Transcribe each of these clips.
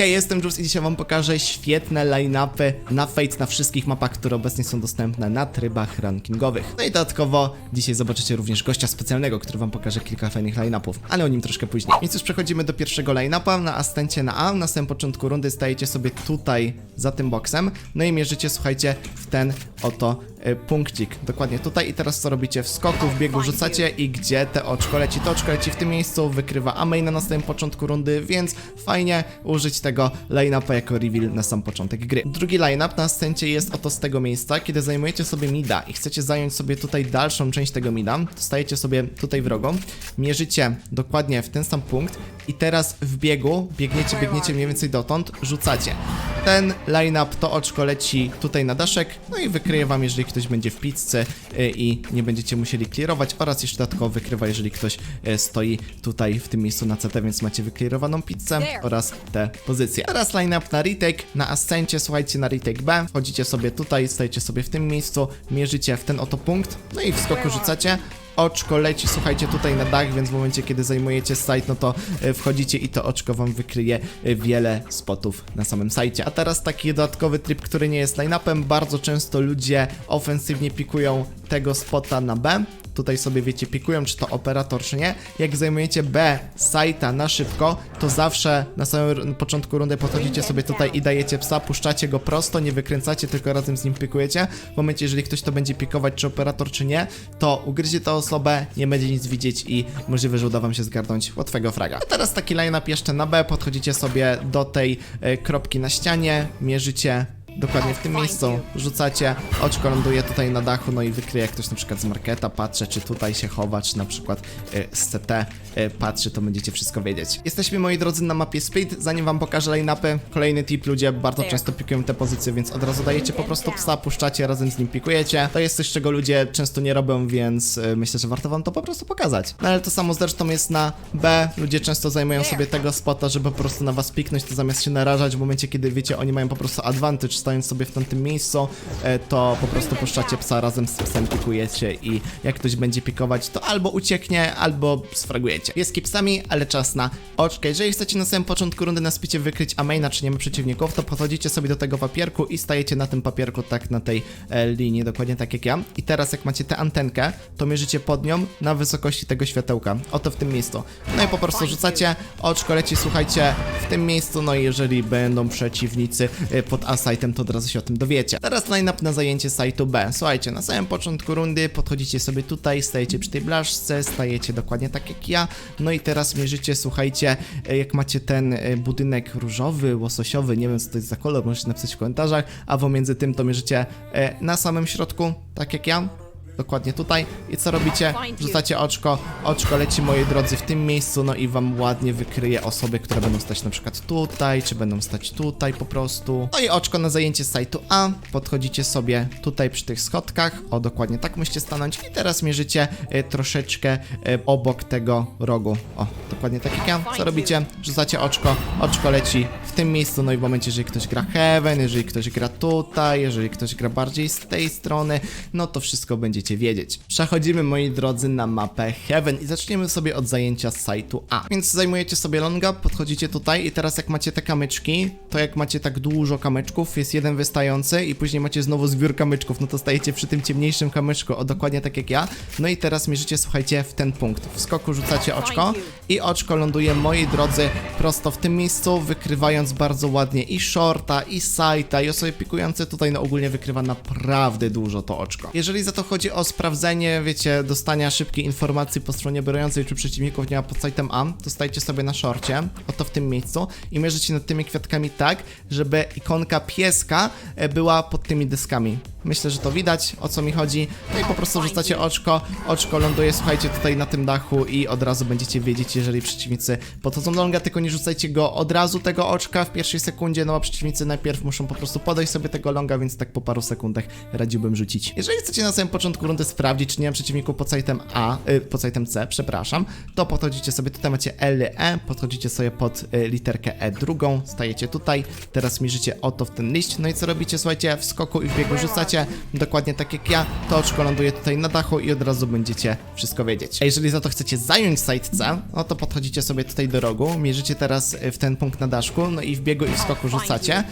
Hej, jestem Jules i dzisiaj wam pokażę świetne line-upy na Fate na wszystkich mapach, które obecnie są dostępne na trybach rankingowych. No i dodatkowo dzisiaj zobaczycie również gościa specjalnego, który wam pokaże kilka fajnych line-upów, ale o nim troszkę później. Więc już przechodzimy do pierwszego line-upa. Na Astencie na A, na samym początku rundy stajecie sobie tutaj za tym boksem, no i mierzycie, słuchajcie, w ten oto punkcik. Dokładnie tutaj i teraz co robicie? W skoku, w biegu rzucacie i gdzie te oczko leci? To oczko leci w tym miejscu, wykrywa Amaina na samym początku rundy, więc fajnie użyć tego line-upa jako reveal na sam początek gry. Drugi line-up na scencie jest oto z tego miejsca, kiedy zajmujecie sobie mida i chcecie zająć sobie tutaj dalszą część tego mida, to stajecie sobie tutaj wrogo, mierzycie dokładnie w ten sam punkt i teraz w biegu, biegniecie, biegniecie mniej więcej dotąd, rzucacie. Ten line-up to oczko leci tutaj na daszek, no i wykryje wam, jeżeli ktoś będzie w pizzce y, i nie będziecie musieli clearować oraz jeszcze dodatkowo wykrywa, jeżeli ktoś y, stoi tutaj w tym miejscu na CT, więc macie wyklirowaną pizzę oraz te pozycje. Teraz line-up na retake, na ascencie, słuchajcie, na retake B, wchodzicie sobie tutaj, stajecie sobie w tym miejscu, mierzycie w ten oto punkt, no i w skoku rzucacie, oczko leci, słuchajcie, tutaj na dach, więc w momencie, kiedy zajmujecie site, no to e, wchodzicie i to oczko wam wykryje e, wiele spotów na samym sajcie. A teraz taki dodatkowy tryb, który nie jest line-upem. Bardzo często ludzie ofensywnie pikują tego spota na B. Tutaj sobie wiecie, pikują, czy to operator, czy nie. Jak zajmujecie B sajta na szybko, to zawsze na samym początku rundy podchodzicie sobie tutaj i dajecie psa, puszczacie go prosto, nie wykręcacie, tylko razem z nim pikujecie. W momencie, jeżeli ktoś to będzie pikować, czy operator, czy nie, to ugryzie tę osobę, nie będzie nic widzieć i możliwe, że uda wam się zgarnąć łatwego fraga. A teraz taki line-up jeszcze na B, podchodzicie sobie do tej e, kropki na ścianie, mierzycie Dokładnie w tym miejscu rzucacie, oczko ląduje tutaj na dachu, no i wykryje jak ktoś na przykład z marketa patrzy, czy tutaj się chowa, czy na przykład y, z CT y, patrzy, to będziecie wszystko wiedzieć. Jesteśmy, moi drodzy, na mapie Split. Zanim wam pokażę line-upy, kolejny tip, ludzie bardzo często pikują te pozycje, więc od razu dajecie po prostu psa, puszczacie, razem z nim pikujecie. To jest coś, czego ludzie często nie robią, więc y, myślę, że warto wam to po prostu pokazać. No ale to samo zresztą jest na B. Ludzie często zajmują sobie tego spota, żeby po prostu na was piknąć, to zamiast się narażać w momencie, kiedy wiecie, oni mają po prostu advantage, stojąc sobie w tamtym miejscu, e, to po prostu puszczacie psa razem z psem, pikujecie i jak ktoś będzie pikować, to albo ucieknie, albo sfragujecie. Jest kipsami, ale czas na oczkę. Jeżeli chcecie na samym początku rundy na spicie wykryć amaina, czy nie ma przeciwników, to podchodzicie sobie do tego papierku i stajecie na tym papierku tak na tej e, linii, dokładnie tak jak ja. I teraz jak macie tę antenkę, to mierzycie pod nią na wysokości tego światełka. Oto w tym miejscu. No i po prostu rzucacie, oczko leci, słuchajcie, w tym miejscu, no i jeżeli będą przeciwnicy e, pod To od razu się o tym dowiecie. Teraz line-up na zajęcie sajtu B. Słuchajcie, na samym początku rundy podchodzicie sobie tutaj, stajecie przy tej blaszce, stajecie dokładnie tak jak ja, no i teraz mierzycie, słuchajcie, e, jak macie ten e, budynek różowy, łososiowy, nie wiem co to jest za kolor, możecie napisać w komentarzach, a pomiędzy tym to mierzycie e, na samym środku, tak jak ja. Dokładnie tutaj. I co robicie? Rzucacie oczko, oczko leci moi drodzy w tym miejscu, no i wam ładnie wykryje osoby, które będą stać na przykład tutaj, czy będą stać tutaj po prostu. No i oczko na zajęcie sajtu A. Podchodzicie sobie tutaj przy tych schodkach. O, dokładnie tak musicie stanąć. I teraz mierzycie e, troszeczkę e, obok tego rogu. O, dokładnie tak jak ja. Co robicie? Rzucacie oczko, oczko leci tym miejscu, no i w momencie, jeżeli ktoś gra Heaven, jeżeli ktoś gra tutaj, jeżeli ktoś gra bardziej z tej strony, no to wszystko będziecie wiedzieć. Przechodzimy, moi drodzy, na mapę Heaven i zaczniemy sobie od zajęcia sajtu A. Więc zajmujecie sobie longa, podchodzicie tutaj i teraz jak macie te kamyczki, to jak macie tak dużo kamyczków, jest jeden wystający i później macie znowu zbiór kamyczków, no to stajecie przy tym ciemniejszym kamyczku, o dokładnie tak jak ja. No i teraz mierzycie, słuchajcie, w ten punkt. W skoku rzucacie oczko i oczko ląduje, moi drodzy, prosto w tym miejscu, wykrywając bardzo ładnie i shorta, i sajta, i osoby pikujące tutaj, no ogólnie wykrywa naprawdę dużo to oczko. Jeżeli za to chodzi o sprawdzenie, wiecie, dostania szybkiej informacji po stronie biorącej, czy przeciwników nie ma pod sajtem A, to stajcie sobie na szorcie, oto w tym miejscu i mierzycie nad tymi kwiatkami tak, żeby ikonka pieska e, była pod tymi deskami. Myślę, że to widać, o co mi chodzi. No i po prostu rzucacie oczko, oczko ląduje, słuchajcie, tutaj na tym dachu i od razu będziecie wiedzieć, jeżeli przeciwnicy podchodzą do longa, tylko nie rzucajcie go od razu tego oczka w pierwszej sekundzie, no bo przeciwnicy najpierw muszą po prostu podejść sobie tego longa, więc tak po paru sekundach radziłbym rzucić. Jeżeli chcecie na samym początku rundy sprawdzić, czy nie ma przeciwników pod sajtem A, y, pod sajtem C, przepraszam, to podchodzicie sobie, tutaj macie L, E, podchodzicie sobie pod y, literkę E drugą, stajecie tutaj, teraz mierzycie oto w ten liść, no i co robicie, słuchajcie, w skoku i w biegu rzucacie rzucacie, dokładnie tak jak ja, to oczko ląduje tutaj na dachu i od razu będziecie wszystko wiedzieć. A jeżeli za to chcecie zająć site no to podchodzicie sobie tutaj do rogu, mierzycie teraz y, w ten punkt na daszku, no i w biegu i w skoku rzucacie,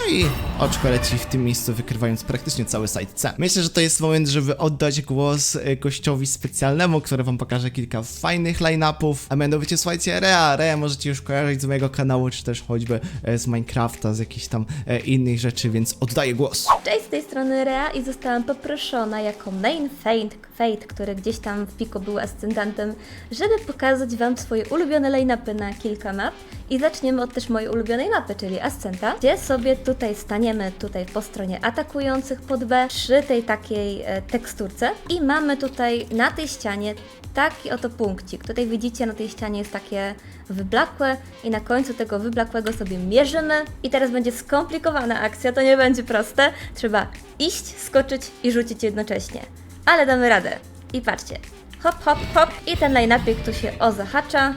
no i oczko leci w tym miejscu, wykrywając praktycznie cały site C. Myślę, że to jest moment, żeby oddać głos y, gościowi specjalnemu, który wam pokaże kilka fajnych line-upów, a mianowicie słuchajcie, Rea, Rea możecie już kojarzyć z mojego kanału, czy też choćby e, z Minecrafta, z jakichś tam e, innych rzeczy, więc oddaję głos. Cześć, z tej strony Rea i zostałam poproszona jako main Fate, Fate, który gdzieś tam w piku był ascendantem, żeby pokazać Wam swoje ulubione line-upy na kilka map. I zaczniemy od też mojej ulubionej mapy, czyli Ascenta, gdzie sobie tutaj staniemy tutaj po stronie atakujących pod B, przy tej takiej e, teksturce i mamy tutaj na tej ścianie taki oto punkcik. Tutaj widzicie, na tej ścianie jest takie wyblakłe i na końcu tego wyblakłego sobie mierzymy. I teraz będzie skomplikowana akcja, to nie będzie proste. Trzeba iść, skoczyć i rzucić jednocześnie. Ale damy radę. I patrzcie. Hop, hop, hop. I ten line-upik tu się o zahacza.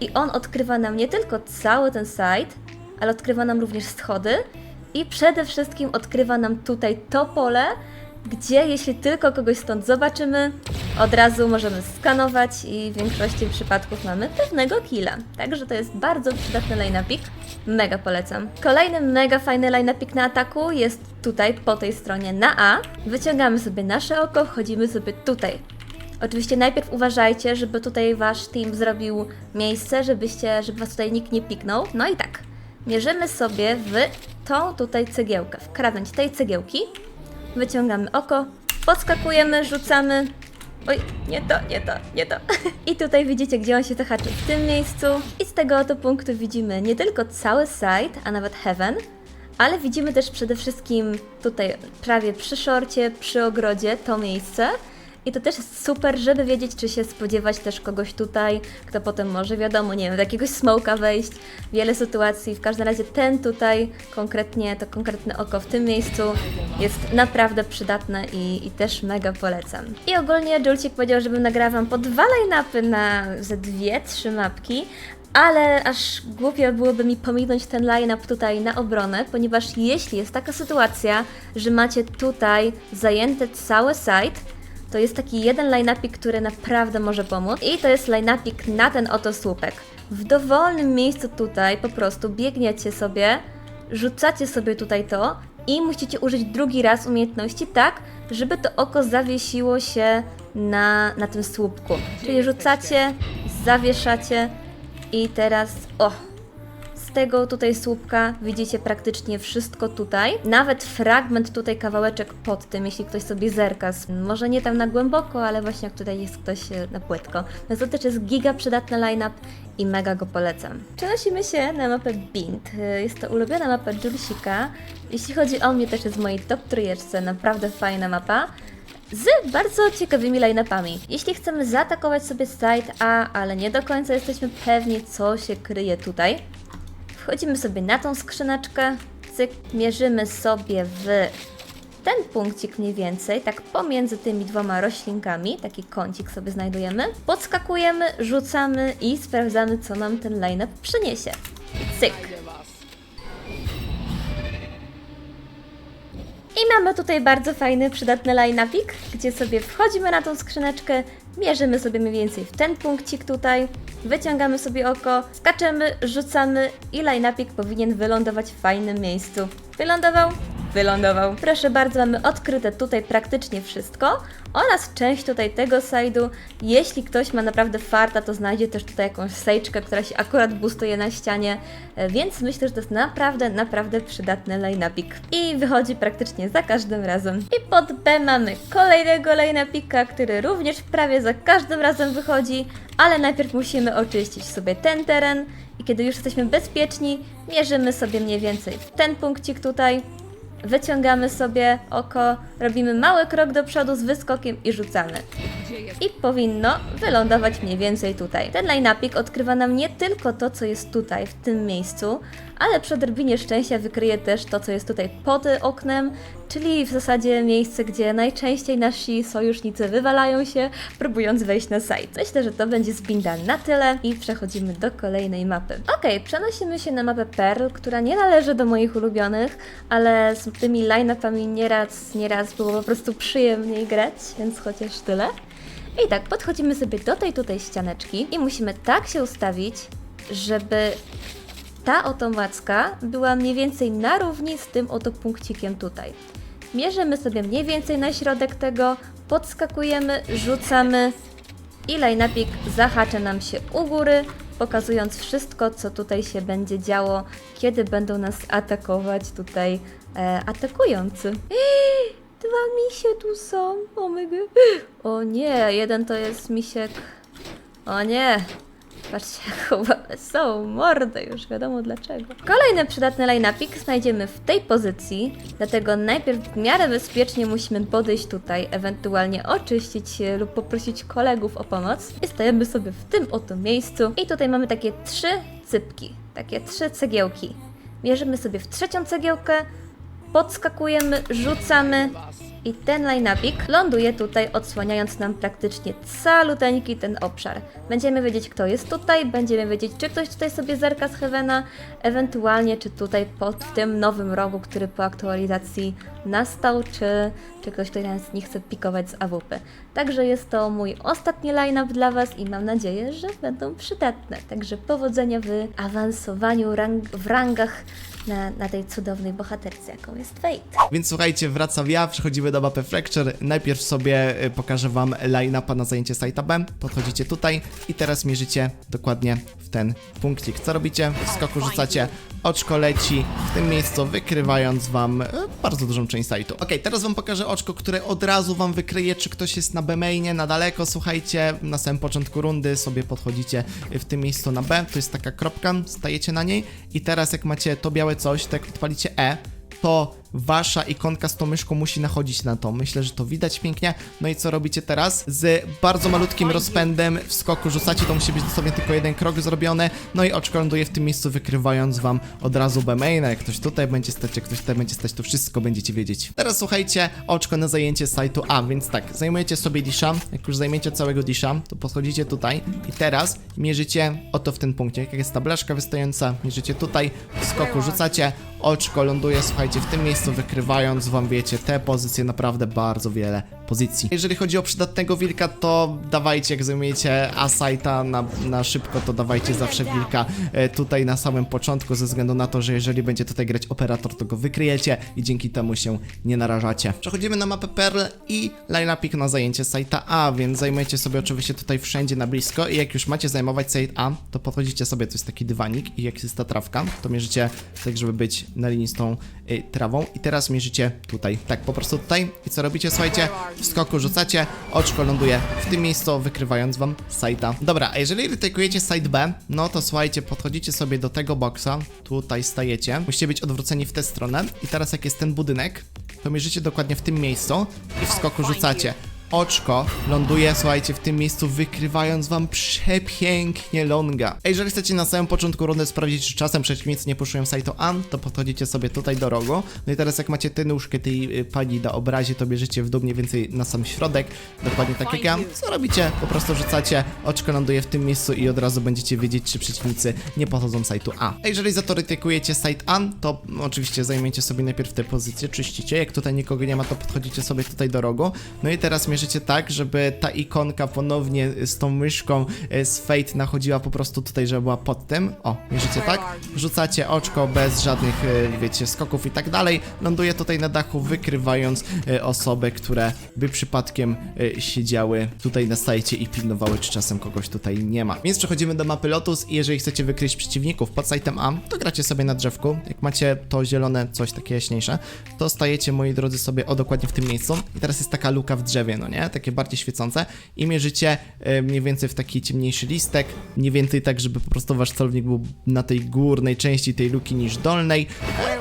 I on odkrywa nam nie tylko cały ten site, ale odkrywa nam również schody. I przede wszystkim odkrywa nam tutaj to pole, gdzie jeśli tylko kogoś stąd zobaczymy, od razu możemy skanować i w większości przypadków mamy pewnego killa. Także to jest bardzo przydatny line-upik. Mega polecam. Kolejny mega fajny line-upik na ataku jest tutaj, po tej stronie na A. Wyciągamy sobie nasze oko, wchodzimy sobie tutaj. Oczywiście najpierw uważajcie, żeby tutaj wasz team zrobił miejsce, żebyście, żeby was tutaj nikt nie piknął. No i tak, mierzymy sobie w tą tutaj cegiełkę, w krawędź tej cegiełki. Wyciągamy oko, podskakujemy, rzucamy. Oj, nie to, nie to, nie to. I tutaj widzicie, gdzie on się zahaczył w tym miejscu. I z tego oto punktu widzimy nie tylko cały site, a nawet heaven, ale widzimy też przede wszystkim tutaj prawie przy szorcie, przy ogrodzie to miejsce. I to też jest super, żeby wiedzieć, czy się spodziewać też kogoś tutaj, kto potem może, wiadomo, nie wiem, do jakiegoś smoka wejść. Wiele sytuacji, w każdym razie ten tutaj, konkretnie, to konkretne oko w tym miejscu jest naprawdę przydatne i, i też mega polecam. I ogólnie Julcik powiedział, żebym nagrała Wam po dwa line-upy na ze dwie, trzy mapki, ale aż głupio byłoby mi pominąć ten line-up tutaj na obronę, ponieważ jeśli jest taka sytuacja, że macie tutaj zajęty cały site, to jest taki jeden line-upik, który naprawdę może pomóc i to jest line-upik na ten oto słupek. W dowolnym miejscu tutaj po prostu biegniecie sobie, rzucacie sobie tutaj to i musicie użyć drugi raz umiejętności tak, żeby to oko zawiesiło się na, na tym słupku. Czyli rzucacie, zawieszacie i teraz o, tego tutaj słupka widzicie praktycznie wszystko tutaj. Nawet fragment tutaj, kawałeczek pod tym, jeśli ktoś sobie zerka. Może nie tam na głęboko, ale właśnie jak tutaj jest ktoś e, na płytko. No to też jest giga przydatny line-up i mega go polecam. Przenosimy się na mapę Bint. E, Jest to ulubiona mapa Julesika. Jeśli chodzi o mnie, też jest w mojej top trójeczce. Naprawdę fajna mapa z bardzo ciekawymi line-upami. Jeśli chcemy zaatakować sobie site A, ale nie do końca jesteśmy pewni, co się kryje tutaj, wchodzimy sobie na tą skrzyneczkę, cyk, mierzymy sobie w ten punkcik mniej więcej, tak pomiędzy tymi dwoma roślinkami, taki kącik sobie znajdujemy, podskakujemy, rzucamy i sprawdzamy, co nam ten line-up przyniesie. Cyk. I mamy tutaj bardzo fajny, przydatny line-upik, gdzie sobie wchodzimy na tą skrzyneczkę, mierzymy sobie mniej więcej w ten punkcik tutaj, wyciągamy sobie oko, skaczemy, rzucamy i line-upik powinien wylądować w fajnym miejscu. Wylądował? Wylądował. Proszę bardzo, mamy odkryte tutaj praktycznie wszystko oraz część tutaj tego side'u. Jeśli ktoś ma naprawdę farta, to znajdzie też tutaj jakąś sejczkę, która się akurat boostuje na ścianie, e, więc myślę, że to jest naprawdę, naprawdę przydatny line-upik. I wychodzi praktycznie za każdym razem. I pod B mamy kolejnego line-upika, który również prawie za każdym razem wychodzi, ale najpierw musimy oczyścić sobie ten teren i kiedy już jesteśmy bezpieczni, mierzymy sobie mniej więcej w ten punkcik tutaj, wyciągamy sobie oko, robimy mały krok do przodu z wyskokiem i rzucamy. I powinno wylądować mniej więcej tutaj. Ten line-upik odkrywa nam nie tylko to, co jest tutaj, w tym miejscu, ale przy odrobinie szczęścia wykryje też to, co jest tutaj pod oknem, czyli w zasadzie miejsce, gdzie najczęściej nasi sojusznicy wywalają się, próbując wejść na site. Myślę, że to będzie z Binda na tyle i przechodzimy do kolejnej mapy. Okej, przenosimy się na mapę Pearl, która nie należy do moich ulubionych, ale z tymi line-upami nieraz, nieraz było po prostu przyjemniej grać, więc chociaż tyle. I tak, podchodzimy sobie do tej tutaj ścianeczki i musimy tak się ustawić, żeby ta oto macka była mniej więcej na równi z tym oto punkcikiem tutaj. Mierzymy sobie mniej więcej na środek tego, podskakujemy, rzucamy i line-upik nam się u góry, pokazując wszystko, co tutaj się będzie działo, kiedy będą nas atakować tutaj e, atakujący. Dwa misie tu są, o my g- O nie, jeden to jest misiek. O nie, Patrzcie, jak chowane są mordy, już wiadomo dlaczego. Kolejny przydatny line-upik znajdziemy w tej pozycji, dlatego najpierw w miarę bezpiecznie musimy podejść tutaj, ewentualnie oczyścić się lub poprosić kolegów o pomoc. I stajemy sobie w tym oto miejscu. I tutaj mamy takie trzy cypki, takie trzy cegiełki. Mierzymy sobie w trzecią cegiełkę, podskakujemy, rzucamy i ten line-upik ląduje tutaj, odsłaniając nam praktycznie caluteńki ten obszar. Będziemy wiedzieć, kto jest tutaj, będziemy wiedzieć, czy ktoś tutaj sobie zerka z Heavena, ewentualnie czy tutaj pod tym nowym rogu, który po aktualizacji nastał, czy, czy ktoś tutaj nas nie chce pikować z AWP. Także jest to mój ostatni line-up dla Was i mam nadzieję, że będą przydatne. Także powodzenia w awansowaniu rang, w rangach na, na tej cudownej bohaterce, jaką jest Fate. Więc słuchajcie, wracam ja, przechodzimy do mapy Fracture. Najpierw sobie y, pokażę wam line-upa na zajęcie site'a B. Podchodzicie tutaj i teraz mierzycie dokładnie w ten punkcik. Co robicie? W skoku rzucacie, oczko leci w tym miejscu, wykrywając wam y, bardzo dużą część site'u. Ok, teraz wam pokażę oczko, które od razu wam wykryje, czy ktoś jest na B-mainie, na daleko. Słuchajcie, na samym początku rundy sobie podchodzicie w tym miejscu na B. To jest taka kropka, stajecie na niej i teraz jak macie to białe coś, tak jak odpalicie E, to wasza ikonka z tą myszką musi nachodzić na to. Myślę, że to widać pięknie. No i co robicie teraz? Z bardzo malutkim rozpędem w skoku rzucacie, to musi być dosłownie tylko jeden krok zrobiony. No i oczko ląduje w tym miejscu, wykrywając wam od razu B-maina. Jak ktoś tutaj będzie stać, jak ktoś tutaj będzie stać, to wszystko będziecie wiedzieć. Teraz słuchajcie, oczko na zajęcie sajtu A, więc tak, zajmujecie sobie disha. Jak już zajmiecie całego disha, to podchodzicie tutaj i teraz mierzycie oto w ten punkcie. Jak jest ta blaszka wystająca, mierzycie tutaj, w skoku rzucacie, oczko ląduje, słuchajcie, w tym miejscu, wykrywając wam, wiecie, te pozycje, naprawdę bardzo wiele pozycji. Jeżeli chodzi o przydatnego wilka, to dawajcie, jak zajmujecie A-Site'a na, na szybko, to dawajcie zawsze wilka e, tutaj na samym początku, ze względu na to, że jeżeli będzie tutaj grać operator, to go wykryjecie i dzięki temu się nie narażacie. Przechodzimy na mapę Pearl i line-upik na zajęcie site'a A, więc zajmujecie sobie oczywiście tutaj wszędzie na blisko i jak już macie zajmować site A, to podchodzicie sobie, to jest taki dywanik i jak jest ta trawka, to mierzycie tak, żeby być na linii z tą trawą. I teraz mierzycie tutaj, tak po prostu tutaj. I co robicie, słuchajcie, w skoku rzucacie, oczko ląduje w tym miejscu, wykrywając wam site'a. Dobra, a jeżeli rytykujecie site B, no to słuchajcie, podchodzicie sobie do tego boksa, tutaj stajecie, musicie być odwróceni w tę stronę. I teraz jak jest ten budynek, to mierzycie dokładnie w tym miejscu i w skoku rzucacie. Oczko ląduje, słuchajcie, w tym miejscu, wykrywając wam przepięknie longa. A jeżeli chcecie na samym początku rundy sprawdzić, czy czasem przeciwnicy nie puszują sajtu an, to podchodzicie sobie tutaj do rogu. No i teraz jak macie tę nóżkę tej y, pani na obrazie, to bierzecie w dół mniej więcej na sam środek, dokładnie tak jak ja. Co robicie? Po prostu rzucacie, oczko ląduje w tym miejscu i od razu będziecie wiedzieć, czy przeciwnicy nie podchodzą sajtu A. A jeżeli za to rytykujecie site an, to oczywiście zajmiecie sobie najpierw tę pozycję, czyścicie. Jak tutaj nikogo nie ma, to podchodzicie sobie tutaj do rogu. No i teraz mierzycie tak, żeby ta ikonka ponownie z tą myszką e, z Fate nachodziła po prostu tutaj, żeby była pod tym. O, mierzycie tak? Wrzucacie oczko bez żadnych, e, wiecie, skoków i tak dalej. Ląduje tutaj na dachu, wykrywając e, osoby, które by przypadkiem siedziały tutaj na sajcie i pilnowały, czy czasem kogoś tutaj nie ma. Więc przechodzimy do mapy Lotus i jeżeli chcecie wykryć przeciwników pod sajtem A, to gracie sobie na drzewku. Jak macie to zielone, coś takie jaśniejsze, to stajecie, moi drodzy, sobie o dokładnie w tym miejscu. I teraz jest taka luka w drzewie, no nie? Takie bardziej świecące. I mierzycie e, mniej więcej w taki ciemniejszy listek. Mniej więcej tak, żeby po prostu wasz celownik był na tej górnej części tej luki niż dolnej.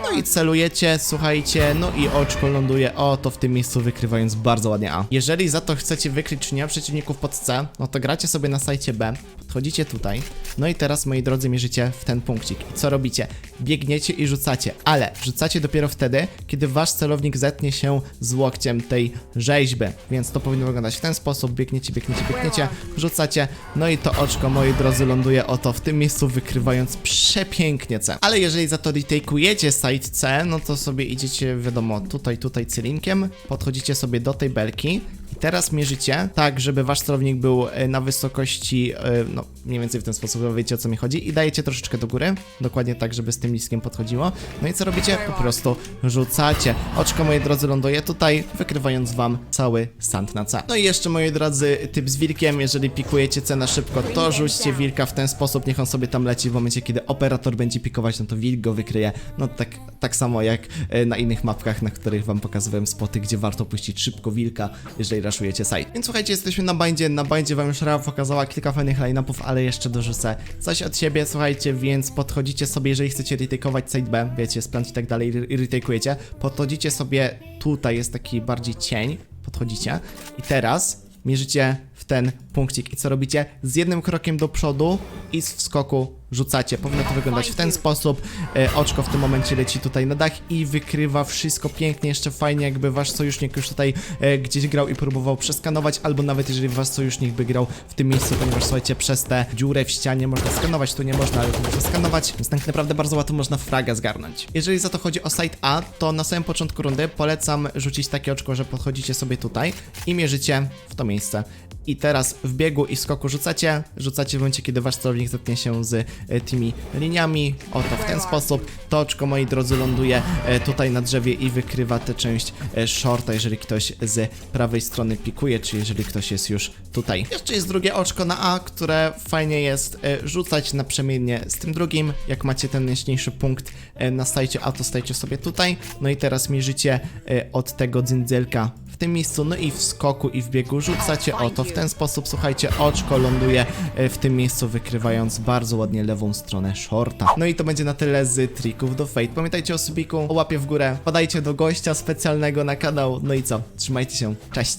No i celujecie, słuchajcie, no i oczko ląduje o to w tym miejscu, wykrywając bardzo ładnie A. Jeżeli za to chcecie wykryć czy nie ma przeciwników pod C, no to gracie sobie na sajcie B, podchodzicie tutaj, No i teraz, moi drodzy, mierzycie w ten punkcik. I co robicie? Biegniecie i rzucacie, ale rzucacie dopiero wtedy, kiedy wasz celownik zetnie się z łokciem tej rzeźby. Więc to powinno wyglądać w ten sposób. Biegniecie, biegniecie, biegniecie, rzucacie. No i to oczko, moi drodzy, ląduje oto w tym miejscu, wykrywając przepięknie C. Ale jeżeli za to retake'ujecie side C, no to sobie idziecie, wiadomo, tutaj, tutaj cylinkiem, podchodzicie sobie do tej belki i teraz mierzycie tak, żeby wasz celownik był e, na wysokości, e, no mniej więcej w ten sposób, bo wiecie o co mi chodzi i dajecie troszeczkę do góry, dokładnie tak, żeby z tym liskiem podchodziło. No i co robicie? Po prostu rzucacie. Oczko, moi drodzy, ląduje tutaj, wykrywając wam cały sand na C. No i jeszcze, moi drodzy, typ z wilkiem, jeżeli pikujecie C na szybko, to rzućcie wilka w ten sposób, niech on sobie tam leci w momencie, kiedy operator będzie pikować, no to wilk go wykryje. No tak, tak samo jak e, na innych mapkach, na których wam pokazywałem spoty, gdzie warto puścić szybko wilka, jeżeli raszujecie site. Więc słuchajcie, jesteśmy na bandzie, na bandzie wam już Rea pokazała kilka fajnych line-upów, ale jeszcze dorzucę coś od siebie, słuchajcie, więc podchodzicie sobie, jeżeli chcecie retake'ować site B, wiecie, splant i tak dalej, i retake'ujecie, podchodzicie sobie, tutaj jest taki bardziej cień, podchodzicie i teraz mierzycie w ten punkcik i co robicie? Z jednym krokiem do przodu i z wskoku rzucacie. Powinno to wyglądać w ten sposób. E, oczko w tym momencie leci tutaj na dach i wykrywa wszystko pięknie, jeszcze fajnie, jakby wasz sojusznik już tutaj e, gdzieś grał i próbował przeskanować, albo nawet jeżeli wasz sojusznik by grał w tym miejscu, ponieważ słuchajcie, przez tę dziurę w ścianie można skanować, tu nie można, ale tu można skanować, więc tak naprawdę bardzo łatwo można fraga zgarnąć. Jeżeli za to chodzi o site A, to na samym początku rundy polecam rzucić takie oczko, że podchodzicie sobie tutaj i mierzycie w to miejsce. I teraz w biegu i skoku rzucacie, rzucacie w momencie, kiedy wasz celownik zetnie się z e, tymi liniami, oto w ten sposób. To oczko, moi drodzy, ląduje e, tutaj na drzewie i wykrywa tę część e, shorta, jeżeli ktoś z prawej strony pikuje, czy jeżeli ktoś jest już tutaj. Jeszcze jest drugie oczko na A, które fajnie jest rzucać naprzemiennie z tym drugim. Jak macie ten najjaśniejszy punkt na sajcie A, to stajcie sobie tutaj. No i teraz mierzycie od tego dzyndzylka w tym miejscu, no i w skoku i w biegu rzucacie oto w ten sposób, słuchajcie, oczko ląduje e, w tym miejscu, wykrywając bardzo ładnie lewą stronę shorta. No i to będzie na tyle z trików do Fate. Pamiętajcie o subiku, o łapie w górę, podajcie do gościa specjalnego na kanał, no i co, trzymajcie się, cześć!